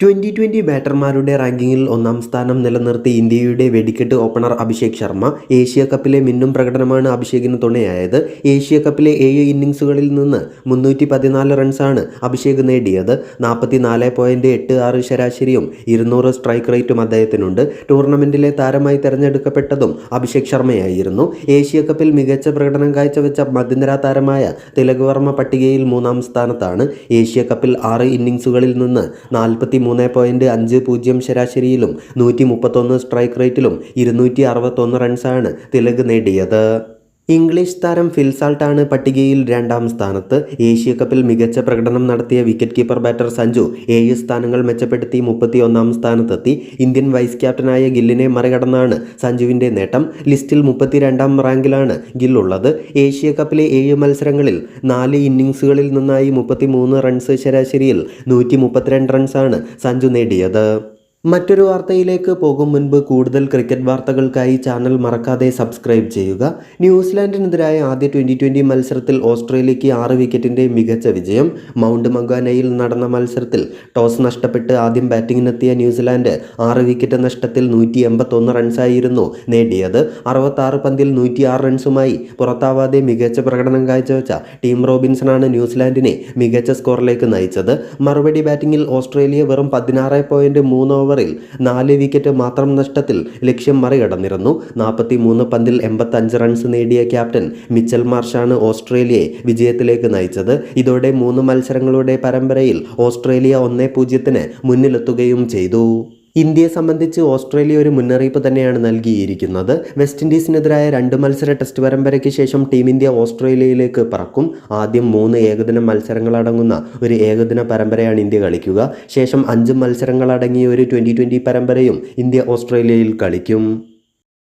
Twenty twenty ബാറ്റർമാരുടെ റാങ്കിങ്ങിൽ ഒന്നാം സ്ഥാനം നിലനിർത്തി ഇന്ത്യയുടെ വെടിക്കെട്ട് ഓപ്പണർ അഭിഷേക് ശർമ്മ ഏഷ്യ കപ്പിലെ മിന്നും പ്രകടനമാണ് അഭിഷേകിന് തുണയായത്. ഏഷ്യ കപ്പിലെ ഏഴ് ഇന്നിങ്സുകളിൽ നിന്ന് മുന്നൂറ്റി പതിനാല് റൺസാണ് അഭിഷേക് നേടിയത്. നാൽപ്പത്തി നാല് പോയിന്റ് എട്ട് ആറ് ശരാശരിയും ഇരുന്നൂറ് സ്ട്രൈക്ക് റേറ്റും അദ്ദേഹത്തിനുണ്ട്. ടൂർണമെന്റിലെ താരമായി തിരഞ്ഞെടുക്കപ്പെട്ടതും അഭിഷേക് ശർമ്മയായിരുന്നു. ഏഷ്യ കപ്പിൽ മികച്ച പ്രകടനം കാഴ്ചവെച്ച മധ്യനിര താരമായ തിലക് വർമ്മ പട്ടികയിൽ മൂന്നാം സ്ഥാനത്താണ്. ഏഷ്യ കപ്പിൽ ആറ് ഇന്നിങ്സുകളിൽ നിന്ന് നാൽപ്പത്തി മൂന്ന് പോയിന്റ് അഞ്ച് പൂജ്യം ശരാശരിയിലും നൂറ്റി മുപ്പത്തൊന്ന് സ്ട്രൈക്ക് റേറ്റിലും ഇരുന്നൂറ്റി അറുപത്തൊന്ന് റൺസാണ് തിലക് നേടിയത്. ഇംഗ്ലീഷ് താരം ഫിൽസാൾട്ടാണ് പട്ടികയിൽ രണ്ടാം സ്ഥാനത്ത്. ഏഷ്യ കപ്പിൽ മികച്ച പ്രകടനം നടത്തിയ വിക്കറ്റ് കീപ്പർ ബാറ്റർ സഞ്ജു ഏഴ് സ്ഥാനങ്ങൾ മെച്ചപ്പെടുത്തി മുപ്പത്തി ഒന്നാം സ്ഥാനത്തെത്തി. ഇന്ത്യൻ വൈസ് ക്യാപ്റ്റനായ ഗില്ലിനെ മറികടന്നാണ് സഞ്ജുവിന്റെ നേട്ടം. ലിസ്റ്റിൽ മുപ്പത്തിരണ്ടാം റാങ്കിലാണ് ഗില്ലുള്ളത് ഏഷ്യ കപ്പിലെ ഏഴ് മത്സരങ്ങളിൽ നാല് ഇന്നിങ്സുകളിൽ നിന്നായി മുപ്പത്തിമൂന്ന് റൺസ് ശരാശരിയിൽ നൂറ്റി മുപ്പത്തിരണ്ട് റൺസാണ് സഞ്ജു നേടിയത്. മറ്റൊരു വാർത്തയിലേക്ക് പോകും മുൻപ് കൂടുതൽ ക്രിക്കറ്റ് വാർത്തകൾക്കായി ചാനൽ മറക്കാതെ സബ്സ്ക്രൈബ് ചെയ്യുക. ന്യൂസിലാൻഡിനെതിരായ ആദ്യ ട്വന്റി ട്വന്റി മത്സരത്തിൽ ഓസ്ട്രേലിയയ്ക്ക് ആറ് വിക്കറ്റിന്റെ മികച്ച വിജയം. മൗണ്ട് മഗാനയിൽ നടന്ന മത്സരത്തിൽ ടോസ് നഷ്ടപ്പെട്ട് ആദ്യം ബാറ്റിങ്ങിനെത്തിയ ന്യൂസിലാൻഡ് ആറ് വിക്കറ്റ് നഷ്ടത്തിൽ നൂറ്റി എൺപത്തൊന്ന് റൺസായിരുന്നു നേടിയത്. അറുപത്താറ് പന്തിൽ നൂറ്റി ആറ് റൺസുമായി പുറത്താവാതെ മികച്ച പ്രകടനം കാഴ്ചവെച്ച ടീം റോബിൻസണാണ് ന്യൂസിലാൻഡിനെ മികച്ച സ്കോറിലേക്ക് നയിച്ചത്. മറുപടി ബാറ്റിങ്ങിൽ ഓസ്ട്രേലിയ വെറും പതിനാറ് പോയിന്റ് മൂന്ന് ഓവറിൽ നാല് വിക്കറ്റ് മാത്രം നഷ്ടത്തിൽ ലക്ഷ്യം മറികടന്നിരുന്നു. നാൽപ്പത്തി മൂന്ന് പന്തിൽ എൺപത്തഞ്ച് റൺസ് നേടിയ ക്യാപ്റ്റൻ മിച്ചൽ മാർഷാണ് ഓസ്ട്രേലിയയെ വിജയത്തിലേക്ക് നയിച്ചത്. ഇതോടെ മൂന്ന് മത്സരങ്ങളുടെ പരമ്പരയിൽ ഓസ്ട്രേലിയ ഒന്നേ പൂജ്യത്തിന് മുന്നിലെത്തുകയും ചെയ്തു. ഇന്ത്യയെ സംബന്ധിച്ച് ഓസ്ട്രേലിയ ഒരു മുന്നറിയിപ്പ് തന്നെയാണ് നൽകിയിരിക്കുന്നത്. വെസ്റ്റ് ഇൻഡീസിനെതിരായ രണ്ട് മത്സര ടെസ്റ്റ് പരമ്പരയ്ക്ക് ശേഷം ടീം ഇന്ത്യ ഓസ്ട്രേലിയയിലേക്ക് പറക്കും. ആദ്യം മൂന്ന് ഏകദിന മത്സരങ്ങളടങ്ങുന്ന ഒരു ഏകദിന പരമ്പരയാണ് ഇന്ത്യ കളിക്കുക. ശേഷം അഞ്ച് മത്സരങ്ങളടങ്ങിയ ഒരു ട്വന്റി ട്വന്റി പരമ്പരയും ഇന്ത്യ ഓസ്ട്രേലിയയിൽ കളിക്കും.